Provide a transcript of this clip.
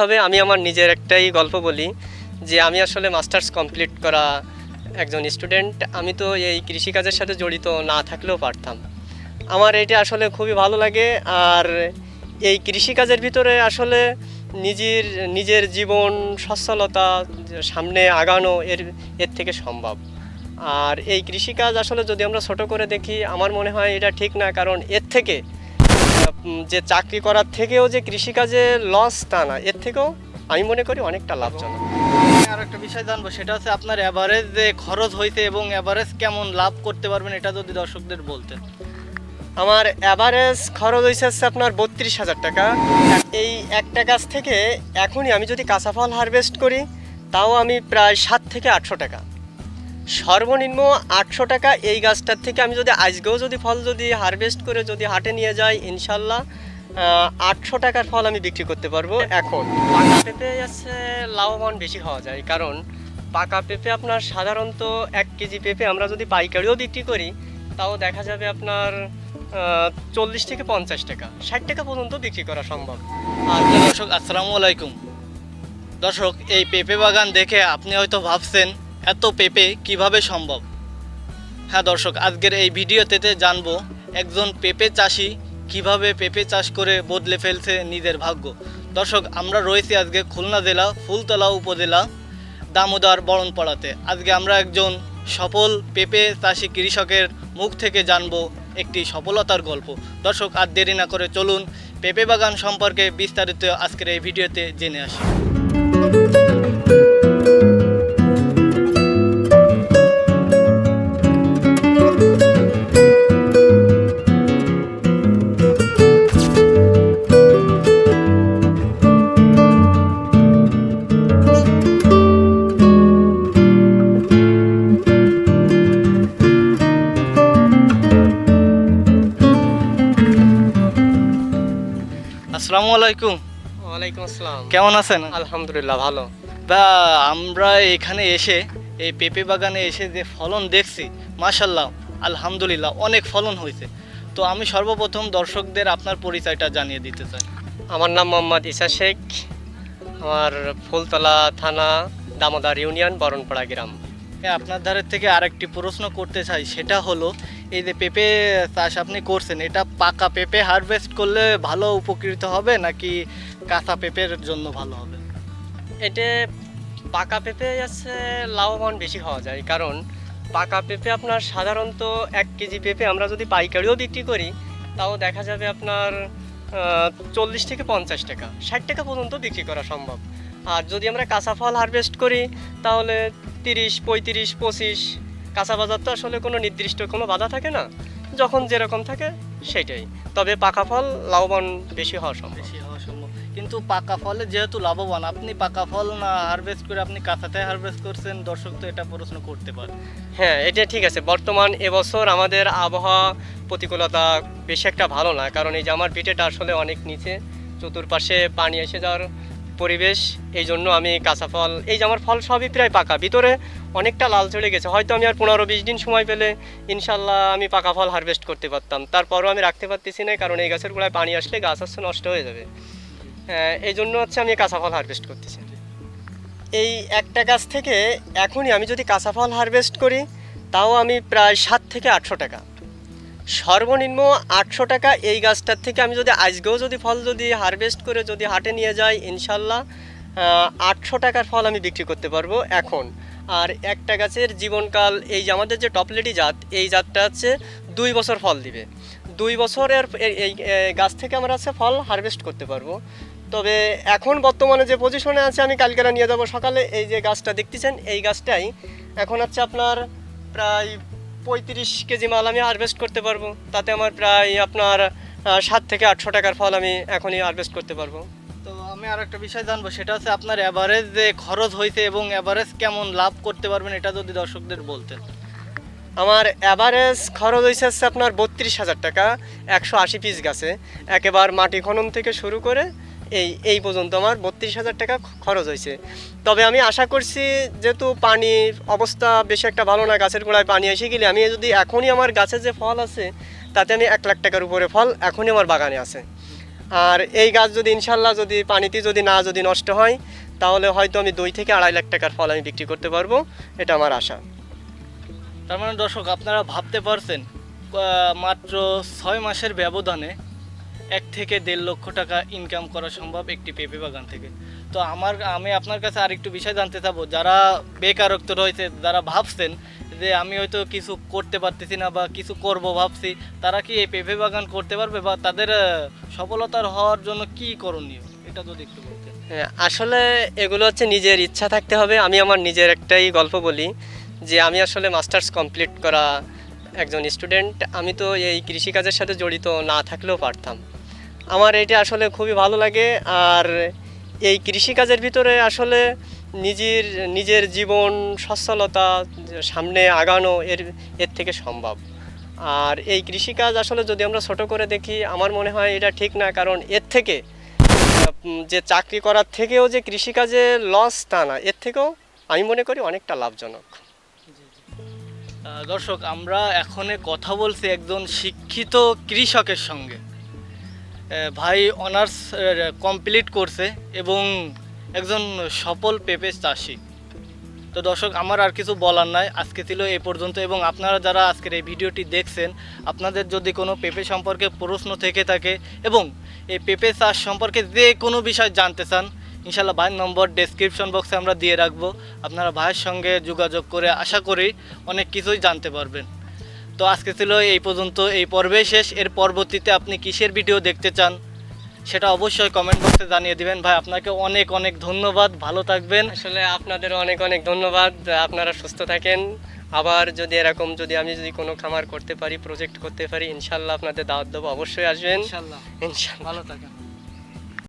হবে, আমি আমার নিজের একটাই গল্প বলি যে আমি আসলে মাস্টার্স কমপ্লিট করা একজন স্টুডেন্ট। আমি তো এই কৃষিকাজের সাথে জড়িত, না থাকলেও পারতাম। আমার এটা আসলে খুবই ভালো লাগে আর এই কৃষিকাজের ভিতরে আসলে নিজের নিজের জীবন, সচ্ছলতা সামনে আগানো এর এর থেকে সম্ভব। আর এই কৃষিকাজ আসলে যদি আমরা ছোট করে দেখি, আমার মনে হয় এটা ঠিক না, কারণ এর থেকে যে চাকরি করার থেকেও যে কৃষিকাজে লস তা না এর থেকেও আমি মনে করি অনেকটা লাভজনক। আমি আর একটা বিষয় জানব সেটা হচ্ছে আপনার অ্যাভারেজ যে খরচ হয়েছে এবং অ্যাভারেজ কেমন লাভ করতে পারবেন এটা যদি দর্শকদের বলতেন। আমার অ্যাভারেজ খরচ হয়েছে হচ্ছে আপনার বত্রিশ হাজার টাকা। এই একটা গাছ থেকে এখনই আমি যদি কাঁচা ফল হারভেস্ট করি তাও আমি প্রায় সাত থেকে আটশো টাকা। সর্বনিম্ন আটশো টাকা এই গাছটার থেকে আমি যদি আজকেও যদি ফল যদি হারভেস্ট করে যদি হাটে নিয়ে যাই, ইনশাল্লাহ আটশো টাকার ফল আমি বিক্রি করতে পারব এখন। পাকা পেঁপে আছে, লাভবান বেশি হওয়া যায়, কারণ পাকা পেঁপে আপনার সাধারণত এক কেজি পেঁপে আমরা যদি পাইকারিও বিক্রি করি, তাও দেখা যাবে আপনার চল্লিশ থেকে পঞ্চাশ টাকা, ষাট টাকা পর্যন্ত বিক্রি করা সম্ভব। আর দর্শক, আসসালামু আলাইকুম। দর্শক, এই পেঁপে বাগান দেখে আপনি হয়তো ভাবছেন এত পেঁপে কীভাবে সম্ভব? হ্যাঁ দর্শক, আজকের এই ভিডিওতে জানব একজন পেঁপে চাষি কীভাবে পেঁপে চাষ করে বদলে ফেলছে নিজের ভাগ্য। দর্শক, আমরা রয়েছি আজকে খুলনা জেলা, ফুলতলা উপজেলা, দামোদর বরণপাড়াতে। আজকে আমরা একজন সফল পেঁপে চাষি কৃষকের মুখ থেকে জানব একটি সফলতার গল্প। দর্শক, আর দেরি না করে চলুন পেঁপে বাগান সম্পর্কে বিস্তারিত আজকের এই ভিডিওতে জেনে আসি। আসসালামু আলাইকুম। ওয়ালাইকুম আসসালাম। কেমন আছেন? আলহামদুলিল্লাহ ভালো। বা আমরা এখানে এসে এই পেঁপে বাগানে এসে যে ফলন দেখছি মাশাল্লাহ আলহামদুলিল্লাহ অনেক ফলন হয়েছে। তো আমি সর্বপ্রথম দর্শকদের আপনার পরিচয়টা জানিয়ে দিতে চাই। আমার নাম মোহাম্মদ ইসা শেখ। আমার ফুলতলা থানা দামোদার ইউনিয়ন বরণপাড়া গ্রাম। আপনার ধারের থেকে আরেকটি প্রশ্ন করতে চাই, সেটা হলো, এই যে পেঁপে চাষ আপনি করছেন, এটা পাকা পেঁপে হারভেস্ট করলে ভালো উপকৃত হবে নাকি কাঁচা পেঁপের জন্য ভালো হবে? এতে পাকা পেঁপে আছে লাভবান বেশি হওয়া যায়, কারণ পাকা পেঁপে আপনার সাধারণত এক কেজি পেঁপে আমরা যদি পাইকারিও বিক্রি করি, তাও দেখা যাবে আপনার চল্লিশ থেকে পঞ্চাশ টাকা, ষাট টাকা পর্যন্ত বিক্রি করা সম্ভব। আর যদি আমরা কাঁচা ফল হারভেস্ট করি, তাহলে তিরিশ পঁয়ত্রিশ পঁচিশ। কাঁচা বাজার তো আসলে কোনো নির্দিষ্ট কোনো বাধা থাকে না। যখন যেরকম থাকে সেটাই। তবে পাকা ফল লাভবান বেশি হওয়া সম্ভব। বেশি হওয়া সম্ভব। কিন্তু পাকা ফলে যেহেতু লাভবান আপনি পাকা ফল না হারভেস্ট করে আপনি কাঁচাতে হারভেস্ট করছেন দর্শক তো এটা প্রশ্ন করতে পারে। হ্যাঁ এটা ঠিক আছে। বর্তমান এবছর আমাদের আবহাওয়া প্রতিকূলতা বেশি একটা ভালো না। কারণ এই যে আমার ভিটেটা আসলে অনেক নিচে। চতুর্পাশে পানি এসে যাওয়ার পরিবেশ এই জন্য আমি কাঁচা ফল এই যে আমার ফল সবই প্রায় পাকা। ভিতরে অনেকটা লাল চড়ে গেছে। হয়তো আমি আর পনেরো বিশ দিন সময় পেলে ইনশাল্লাহ আমি পাকা ফল হারভেস্ট করতে পারতাম। তারপরও আমি রাখতে পারতেছি না কারণ এই গাছের গোড়ায় পানি আসলে গাছ আসছে নষ্ট হয়ে যাবে। হ্যাঁ, এই জন্য হচ্ছে আমি কাঁচা ফল হারভেস্ট করতেছি। এই একটা গাছ থেকে এখনই আমি যদি কাঁচা ফল হারভেস্ট করি তাও আমি প্রায় সাত থেকে আটশো টাকা। সর্বনিম্ন আটশো টাকা এই গাছটার থেকে আমি যদি আজকেও যদি ফল যদি হারভেস্ট করে যদি হাটে নিয়ে যাই, ইনশাল্লাহ আটশো টাকার ফল আমি বিক্রি করতে পারব এখন। আর একটা গাছের জীবনকাল, এই যে আমাদের যে টপলেটি জাত, এই জাতটা হচ্ছে দুই বছর ফল দিবে। দুই বছরের এই- গাছ থেকে আমরা হচ্ছে ফল হারভেস্ট করতে পারব। তবে এখন বর্তমানে যে পজিশনে আছে, আমি কালকেরা নিয়ে যাব সকালে। এই যে গাছটা দেখতেছেন, এই গাছটাই এখন হচ্ছে আপনার প্রায় পঁয়ত্রিশ কেজি মাল আমি হারভেস্ট করতে পারব। তাতে আমার প্রায় আপনার সাত থেকে আটশো টাকার ফল আমি এখনই হারভেস্ট করতে পারব। তো আমি আর একটা বিষয় জানব সেটা হচ্ছে আপনার অ্যাভারেজ যে খরচ হয়েছে এবং অ্যাভারেজ কেমন লাভ করতে পারবেন এটা যদি দর্শকদের বলতেন। আমার অ্যাভারেজ খরচ হয়েছে হচ্ছে আপনার বত্রিশ হাজার টাকা একশো আশি পিস গাছে। একেবার মাটি খনন থেকে শুরু করে এই এই পর্যন্ত আমার বত্রিশ হাজার টাকা খরচ হয়েছে। তবে আমি আশা করছি যেহেতু পানির অবস্থা বেশি একটা ভালো না, গাছের গোড়ায় পানি এসে গেলে আমি যদি এখনই আমার গাছে যে ফল আছে, তাতে আমি এক লাখ টাকার উপরে ফল এখনই আমার বাগানে আছে। আর এই গাছ যদি ইনশাল্লাহ যদি পানিতে যদি না যদি নষ্ট হয়, তাহলে হয়তো আমি দুই থেকে আড়াই লাখ টাকার ফল আমি বিক্রি করতে পারব, এটা আমার আশা। তার মানে দর্শক, আপনারা ভাবতে পারছেন মাত্র ছয় মাসের ব্যবধানে এক থেকে দেড় লক্ষ টাকা ইনকাম করা সম্ভব একটি পেঁপে বাগান থেকে। তো আমার আমি আপনার কাছে আরেকটু বিষয় জানতে চাবো। যারা বেকারত্ব রয়েছে যারা ভাবছেন যে আমি হয়তো কিছু করতে পারতেছি না বা কিছু করব ভাবছি তারা কি এই পেঁপে বাগান করতে পারবে বা তাদের সফলতার হওয়ার জন্য কি করণীয়? এটা যদি একটু বলতেন। হ্যাঁ, আসলে এগুলো হচ্ছে নিজের ইচ্ছা থাকতে হবে। আমি আমার নিজের একটাই গল্প বলি যে আমি আসলে মাস্টার্স কমপ্লিট করা একজন স্টুডেন্ট, আমি তো এই কৃষিকাজের সাথে জড়িত, না থাকলেও পারতাম। আমার এটা আসলে খুবই ভালো লাগে, আর এই কৃষিকাজের ভিতরে আসলে নিজের নিজের জীবন, সচ্ছলতা সামনে আগানো এর এর থেকে সম্ভব। আর এই কৃষিকাজ আসলে যদি আমরা ছোট করে দেখি, আমার মনে হয় এটা ঠিক না, কারণ এর থেকে যে চাকরি করার থেকেও যে কৃষিকাজে লস তা না, এর থেকেও আমি মনে করি অনেকটা লাভজনক। দর্শক, আমরা এখন কথা বলছি একজন শিক্ষিত কৃষকের সঙ্গে। ভাই অনার্স কমপ্লিট করছে এবং একজন সফল পেঁপে চাষি। তো দর্শক, আমার আর কিছু বলার নাই, আজকে ছিল এই পর্যন্ত এবং আপনারা যারা আজকের এই ভিডিওটি দেখছেন, আপনাদের যদি কোনো পেঁপে সম্পর্কে প্রশ্ন থেকে থাকে এবং এই পেঁপে চাষ সম্পর্কে যে কোনো বিষয় জানতে চান ইনশাল্লাহ ভাইয়ের নম্বর ডেসক্রিপশন বক্সে আমরা দিয়ে রাখব। আপনারা ভাইয়ের সঙ্গে যোগাযোগ করে আশা করি অনেক কিছুই জানতে পারবেন। তো আজকে ছিল এই পর্যন্ত এই পর্বে শেষ। এর পরবর্তীতে আপনি কিসের ভিডিও দেখতে চান সেটা অবশ্যই কমেন্ট বক্সে জানিয়ে দিবেন। ভাই আপনাকে অনেক অনেক ধন্যবাদ। ভালো থাকবেন। আসলে আপনাদের অনেক অনেক ধন্যবাদ। আপনারা সুস্থ থাকেন। আবার যদি এরকম যদি আমি যদি কোনো খামার করতে পারি প্রজেক্ট করতে পারি ইনশাল্লাহ আপনাদের দাওয়াত দেবো। অবশ্যই আসবেন। ইনশাল্লাহ ইনশাল্লাহ ভালো থাকেন।